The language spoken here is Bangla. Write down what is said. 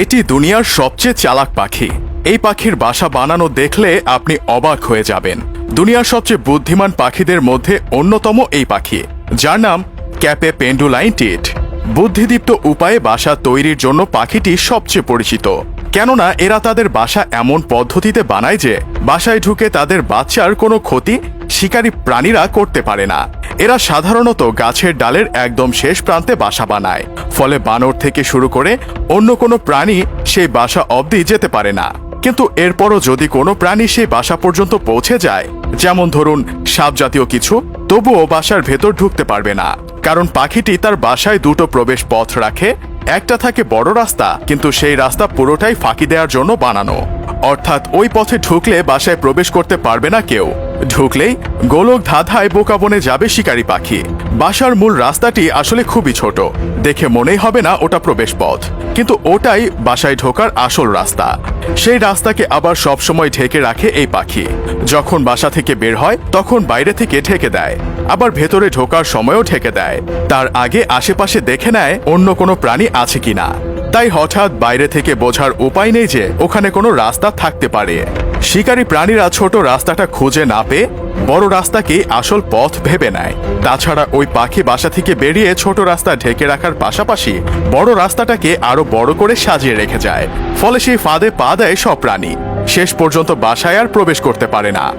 এটি দুনিয়ার সবচেয়ে চালাক পাখি। এই পাখির বাসা বানানো দেখলে আপনি অবাক হয়ে যাবেন। দুনিয়ার সবচেয়ে বুদ্ধিমান পাখিদের মধ্যে অন্যতম এই পাখি, যার নাম ক্যাপে পেন্ডুলাইন টিট বুদ্ধিদীপ্ত উপায়ে বাসা তৈরির জন্য পাখিটি সবচেয়ে পরিচিত। কেননা এরা তাদের বাসা এমন পদ্ধতিতে বানায় যে বাসায় ঢুকে তাদের বাচ্চার কোনো ক্ষতি শিকারী প্রাণীরা করতে পারে না। এরা সাধারণত গাছের ডালের একদম শেষ প্রান্তে বাসা বানায়। ফলে বানর থেকে শুরু করে অন্য কোনো প্রাণী সেই বাসা অবধি যেতে পারে না। কিন্তু এরপরও যদি কোনো প্রাণী সেই বাসা পর্যন্ত পৌঁছে যায়, যেমন ধরুন সাপ জাতীয় কিছু, তবুও বাসার ভেতর ঢুকতে পারবে না। কারণ পাখিটি তার বাসায় দুটো প্রবেশ পথ রাখে, একটা থাকে বড় রাস্তা, কিন্তু সেই রাস্তা পুরোটাই ফাঁকি দেওয়ার জন্য বানানো। অর্থাৎ ওই পথে ঢুকলে বাসায় প্রবেশ করতে পারবে না কেউ। ঢুকলেই গোলক ধাঁধায় বোকা বনে যাবে শিকারী পাখি। বাসার মূল রাস্তাটি আসলে খুবই ছোট। দেখে মনেই হবে না ওটা প্রবেশ পথ কিন্তু ওটাই বাসায় ঢোকার আসল রাস্তা। সেই রাস্তাকে আবার সবসময় ঢেকে রাখে এই পাখি। যখন বাসা থেকে বের হয়, তখন বাইরে থেকে ঢেকে দেয়। আবার ভেতরে ঢোকার সময়ও ঢেকে দেয়। তার আগে আশেপাশে দেখে নেয় অন্য কোনো প্রাণী আছে কিনা। তাই হঠাৎ বাইরে থেকে বোঝার উপায় নেই যে ওখানে কোনো রাস্তা থাকতে পারে। শিকারী প্রাণীরা ছোট রাস্তাটা খুঁজে না পেয়ে বড় রাস্তাকে আসল পথ ভেবে নেয়। তাছাড়া ওই পাখি বাসা থেকে বেরিয়ে ছোট রাস্তা ঢেকে রাখার পাশাপাশি বড় রাস্তাটাকে আরও বড় করে সাজিয়ে রেখে যায়। ফলে সেই ফাঁদে পা দেয় সব প্রাণী। শেষ পর্যন্ত বাসায় আর প্রবেশ করতে পারে না।